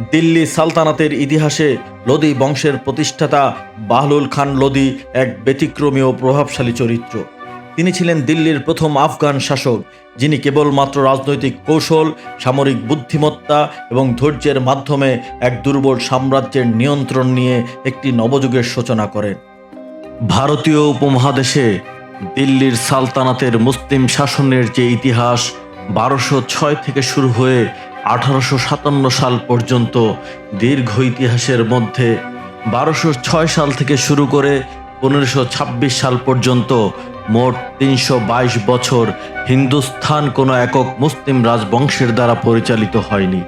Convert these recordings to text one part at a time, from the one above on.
দিল্লি সালতানাতের ইতিহাসে লোদি বংশের প্রতিষ্ঠাতা বাহলুল খান লোদি এক ব্যতিক্রমী ও প্রভাবশালী চরিত্র। তিনি ছিলেন দিল্লির প্রথম আফগান শাসক, যিনি কেবলমাত্র রাজনৈতিক কৌশল, সামরিক বুদ্ধিমত্তা এবং ধৈর্যের মাধ্যমে এক দুর্বল সাম্রাজ্যের নিয়ন্ত্রণ নিয়ে একটি নবযুগের সূচনা করেন। ভারতীয় উপমহাদেশে দিল্লির সালতানাতের মুসলিম শাসনের যে ইতিহাস বারোশো ছয় থেকে শুরু হয়ে আঠারোশো সাতান্ন সাল পর্যন্ত দীর্ঘ ইতিহাসের মধ্যে বারোশো ছয় সাল থেকে শুরু করে পনেরোশো ছাব্বিশ সাল পর্যন্ত মোট তিনশো বাইশ বছর হিন্দুস্থান কোনো একক মুসলিম রাজবংশের দ্বারা পরিচালিত হয়নি।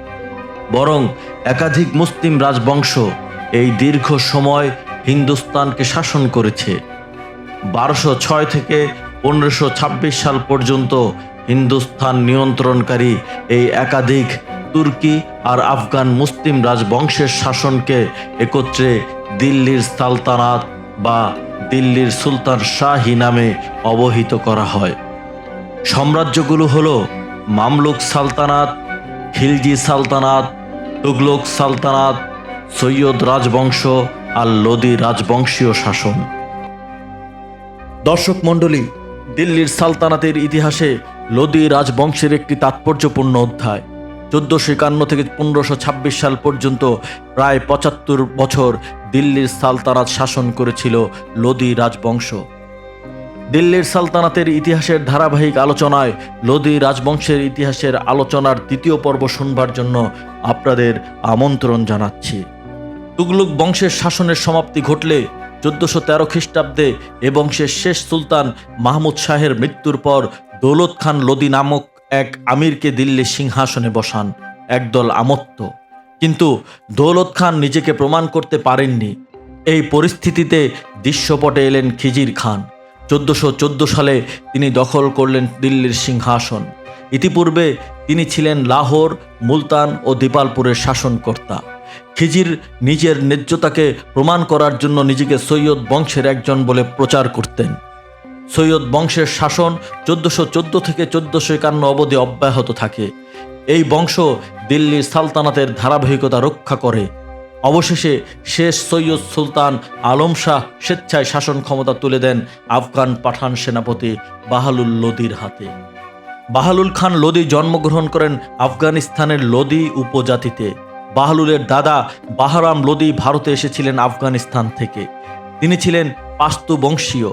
বরং একাধিক মুসলিম রাজবংশ এই দীর্ঘ সময় হিন্দুস্তানকে শাসন করেছে। বারোশো ছয় থেকে পনেরোশো ছাব্বিশ সাল পর্যন্ত হিন্দুস্তান নিয়ন্ত্রণকারী এই একাধিক তুর্কি আর আফগান মুসলিম রাজবংশের শাসনকে একত্রে দিল্লির সালতানাত বা দিল্লির সুলতান শাহী নামে অবহিত করা হয়। সাম্রাজ্যগুলো হল মামলুক সালতানাত, খিলজি সালতানাত, তুগলক সালতানাত, সৈয়দ রাজবংশ আর লোদি রাজবংশীয় শাসন। দর্শক মণ্ডলী দিল্লির সালতানাতের ইতিহাসে লোদি রাজবংশের একটি তাৎপর্যপূর্ণ অধ্যায়। চোদ্দোশো একান্ন থেকে পনেরোশো ছাব্বিশ সাল পর্যন্ত প্রায় পঁচাত্তর বছর দিল্লির সালতানাত শাসন করেছিল লোদি রাজবংশ। দিল্লির সালতানাতের ইতিহাসের ধারাবাহিক আলোচনায় লোদি রাজবংশের ইতিহাসের আলোচনার দ্বিতীয় পর্ব শুনবার জন্য আপনাদের আমন্ত্রণ জানাচ্ছি। তুগলুক বংশের শাসনের সমাপ্তি ঘটলে চোদ্দশো তেরো খ্রিস্টাব্দে এ বংশের শেষ সুলতান মাহমুদ শাহের মৃত্যুর পর দৌলত খান লোদি নামক এক আমিরকে দিল্লির সিংহাসনে বসান, একদল আমত্ত। কিন্তু দৌলত খান নিজেকে প্রমাণ করতে পারেননি। এই পরিস্থিতিতে দৃশ্যপটে এলেন খিজির খান। চোদ্দশো চোদ্দ সালে তিনি দখল করলেন দিল্লির সিংহাসন। ইতিপূর্বে তিনি ছিলেন লাহোর, মুলতান ও দীপালপুরের শাসনকর্তা। খিজির নিজের ন্যায্যতাকে প্রমাণ করার জন্য নিজেকে সৈয়দ বংশের একজন বলে প্রচার করতেন। সৈয়দ বংশের শাসন চোদ্দশো চোদ্দ থেকে চোদ্দশো একান্ন অবধি অব্যাহত থাকে। এই বংশ দিল্লির সালতানাতের ধারাবাহিকতা রক্ষা করে। অবশেষে শেষ সৈয়দ সুলতান আলম শাহ স্বেচ্ছায় শাসন ক্ষমতা তুলে দেন আফগান পাঠান সেনাপতি বাহালুল লোদির হাতে। বাহালুল খান লোদি জন্মগ্রহণ করেন আফগানিস্তানের লোদি উপজাতিতে। বাহালুলের দাদা বাহারাম লোদি ভারতে এসেছিলেন আফগানিস্তান থেকে। তিনি ছিলেন পাস্তু বংশীয়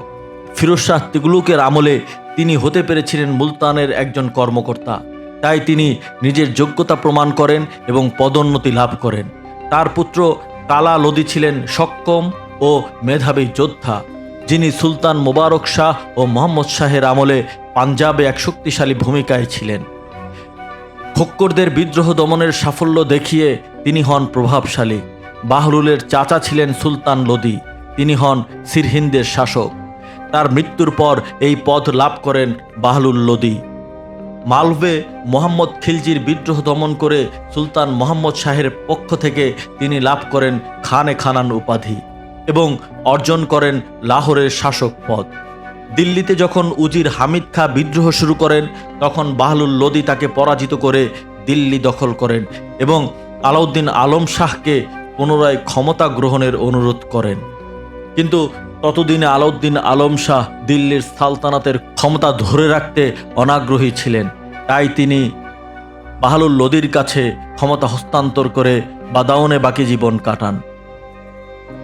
ফিরোজ শাহ তিগলুকের আমলে তিনি হতে পেরেছিলেন মুলতানের একজন কর্মকর্তা। তাই তিনি নিজের যোগ্যতা প্রমাণ করেন এবং পদোন্নতি লাভ করেন। তার পুত্র কালা লোদি ছিলেন সক্ষম ও মেধাবী যোদ্ধা। যিনি সুলতান মোবারক শাহ ও মোহাম্মদ শাহের আমলে পাঞ্জাবে এক শক্তিশালী ভূমিকায় ছিলেন। খক্করদের বিদ্রোহ দমনের সাফল্য দেখিয়ে তিনি হন প্রভাবশালী। বাহরুলের চাচা ছিলেন সুলতান লোদি। তিনি হন সিরহিন্দের শাসক। তার মৃত্যুর পর এই পদ লাভ করেন বাহলুল লোদি। মালভে মোহাম্মদ খিলজির বিদ্রোহ দমন করে সুলতান মোহাম্মদ শাহের পক্ষ থেকে তিনি লাভ করেন খানে খানান উপাধি এবং অর্জন করেন লাহোরের শাসক পদ। দিল্লিতে যখন উজির হামিদ খা বিদ্রোহ শুরু করেন, তখন বাহলুল লোদি তাকে পরাজিত করে দিল্লি দখল করেন এবং আলাউদ্দিন আলম শাহকে পুনরায় ক্ষমতা গ্রহণের অনুরোধ করেন। কিন্তু ততদিনে আলাউদ্দিন আলম শাহ দিল্লির সালতানাতের ক্ষমতা ধরে রাখতে অনাগ্রহী ছিলেন। তাই তিনি বাহালুল লোদির কাছে ক্ষমতা হস্তান্তর করে বাদাউনে বাকি জীবন কাটান।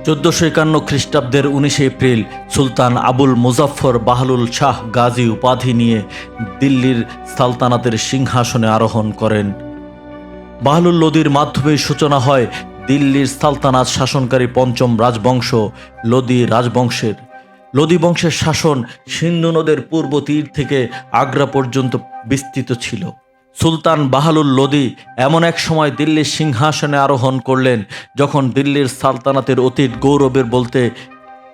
চোদ্দশো একান্ন খ্রিস্টাব্দের উনিশে এপ্রিল সুলতান আবুল মুজাফফর বাহলুল শাহ গাজী উপাধি নিয়ে দিল্লির সালতানাতের সিংহাসনে আরোহণ করেন। বাহলুল লোদির মাধ্যমে সূচনা হয় দিল্লির সালতানাত শাসনকারী পঞ্চম রাজবংশ লোদি রাজবংশের। লোদি বংশের শাসন সিন্ধু নদের পূর্ব তীর থেকে আগ্রা পর্যন্ত বিস্তৃত ছিল। সুলতান বাহালুল লোদি এমন এক সময় দিল্লির সিংহাসনে আরোহণ করলেন, যখন দিল্লির সালতানাতের অতীত গৌরবের বলতে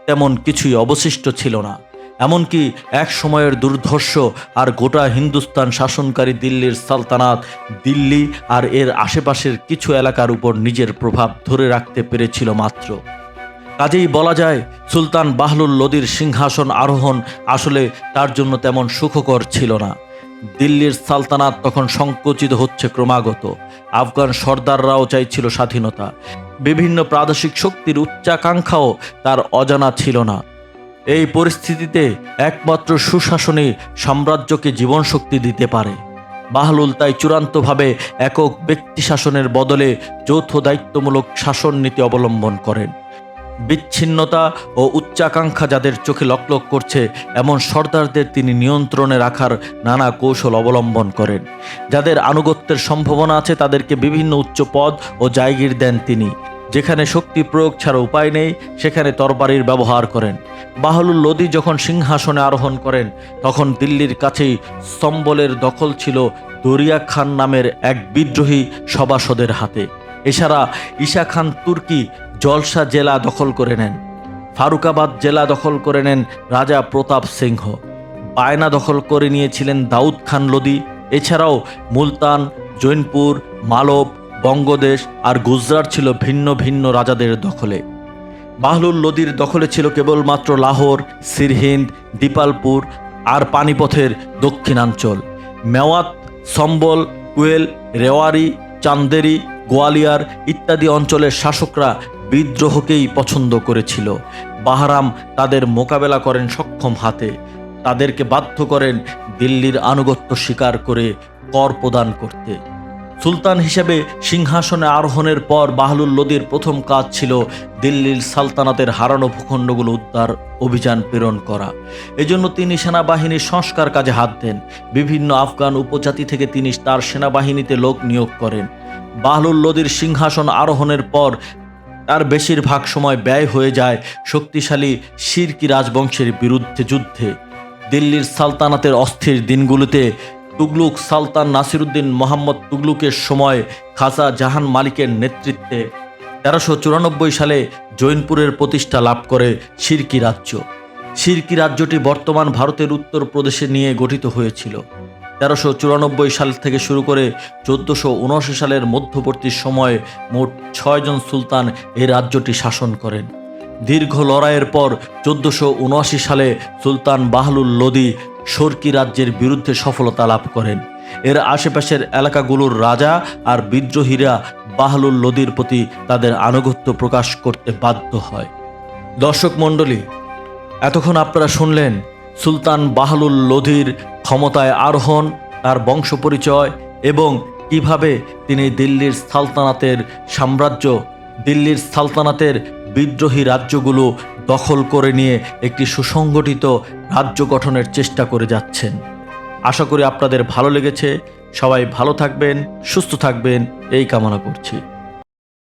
তেমন কিছুই অবশিষ্ট ছিল না। এমনকি এক সময়ের দুর্ধর্ষ আর গোটা হিন্দুস্তান শাসনকারী দিল্লির সালতানাত দিল্লি আর এর আশেপাশের কিছু এলাকার উপর নিজের প্রভাব ধরে রাখতে পেরেছিল মাত্র। কাজেই বলা যায়, সুলতান বাহলুল লোদির সিংহাসন আরোহণ আসলে তার জন্য তেমন সুখকর ছিল না। দিল্লির সালতানাত তখন সংকুচিত হচ্ছে ক্রমাগত। আফগান সর্দাররাও চাইছিল স্বাধীনতা। বিভিন্ন প্রাদেশিক শক্তির উচ্চাকাঙ্ক্ষাও তার অজানা ছিল না। এই পরিস্থিতিতে একমাত্র সুশাসনই সাম্রাজ্যকে জীবনশক্তি দিতে পারে। বাহলুল তাই চূড়ান্তভাবে একক ব্যক্তি শাসনের বদলে যৌথ দায়িত্বমূলক শাসন নীতি অবলম্বন করেন। বিচ্ছিন্নতা ও উচ্চাকাঙ্ক্ষা যাদের চোখে লকলক করছে, এমন সর্দারদের তিনি নিয়ন্ত্রণে রাখার নানা কৌশল অবলম্বন করেন। যাদের আনুগত্যের সম্ভাবনা আছে, তাদেরকে বিভিন্ন উচ্চ পদ ও জায়গির দেন তিনি। যেখানে শক্তি প্রয়োগ ছাড়া উপায় নেই, সেখানে তরবারির ব্যবহার করেন। বাহলুল লোদি যখন সিংহাসনে আরোহণ করেন, তখন দিল্লির কাছেই স্তম্বলের দখল ছিল দরিয়া খান নামের এক বিদ্রোহী সভাসদের হাতে। এছাড়া ঈশা খান তুর্কি জলসা জেলা দখল করে নেন। ফারুকাবাদ জেলা দখল করে নেন রাজা প্রতাপ সিংহ। বায়না দখল করে নিয়েছিলেন দাউদ খান লোদি। এছাড়াও মুলতান, জৈনপুর, মালব, বঙ্গদেশ আর গুজরাট ছিল ভিন্ন ভিন্ন রাজাদের দখলে। বাহলুল লোদির দখলে ছিল কেবলমাত্র লাহোর, সিরহিন্দ, দীপালপুর আর পানিপথের দক্ষিণাঞ্চল। মেওয়াত, সম্বল, কুয়েল, রেওয়ারি, চান্দেরি, গোয়ালিয়ার ইত্যাদি অঞ্চলের শাসকরা বিদ্রোহকেই পছন্দ করেছিল। বাহারাম তাদের মোকাবেলা করেন সক্ষম হাতে। তাদেরকে বাধ্য করেন দিল্লির আনুগত্য স্বীকার করে কর প্রদান করতে। সুলতান হিসেবে সিংহাসনে আরোহণের পর বাহলুল লোদির প্রথম কাজ ছিল দিল্লির সালতানাতের হারানো ভূখণ্ডগুলো উদ্ধার অভিযান প্রেরণ করা। এজন্য তিনি সেনাবাহিনীর সংস্কার কাজে হাত দেন। বিভিন্ন আফগান উপজাতি থেকে তিনি তার সেনাবাহিনীতে লোক নিয়োগ করেন। বাহলুল লোদির সিংহাসন আরোহণের পর তার বেশিরভাগ সময় ব্যয় হয়ে যায় শক্তিশালী শিরকি রাজবংশের বিরুদ্ধে যুদ্ধে। দিল্লির সালতানাতের অস্থির দিনগুলোতে তুগলুক সালতান নাসিরুদ্দিন মোহাম্মদ তুগলুকের সময় খাজা জাহান মালিকের নেতৃত্বে তেরোশো চুরানব্বই সালে জৈনপুরের প্রতিষ্ঠা লাভ করে শিরকি রাজ্য। শিরকি রাজ্যটি বর্তমান ভারতের উত্তরপ্রদেশে নিয়ে গঠিত হয়েছিল। তেরোশো চুরানব্বই সাল থেকে শুরু করে চোদ্দোশো উনআশি সালের মধ্যবর্তী সময়ে মোট ছয়জন সুলতান এই রাজ্যটি শাসন করেন। দীর্ঘ লড়াইয়ের পর চোদ্দোশো উনআশি সালে সুলতান বাহলুল লোদি সরকি রাজ্যের বিরুদ্ধে সফলতা লাভ করেন। এর আশেপাশের এলাকাগুলোর রাজা আর বিদ্রোহীরা বাহলুল লোদির প্রতি তাদের আনুগত্য প্রকাশ করতে বাধ্য হয়। দর্শক মণ্ডলী, এতক্ষণ আপনারা শুনলেন সুলতান বাহলুল লোধির ক্ষমতায় আরোহণ, তার বংশ পরিচয় এবং কীভাবে তিনি দিল্লির সালতানাতের সাম্রাজ্য, দিল্লির সালতানাতের বিদ্রোহী রাজ্যগুলো দখল করে নিয়ে একটি সুসংগঠিত রাজ্য গঠনের চেষ্টা করে যাচ্ছেন। আশা করি আপনাদের ভালো লেগেছে। সবাই ভালো থাকবেন, সুস্থ থাকবেন, এই কামনা করছি।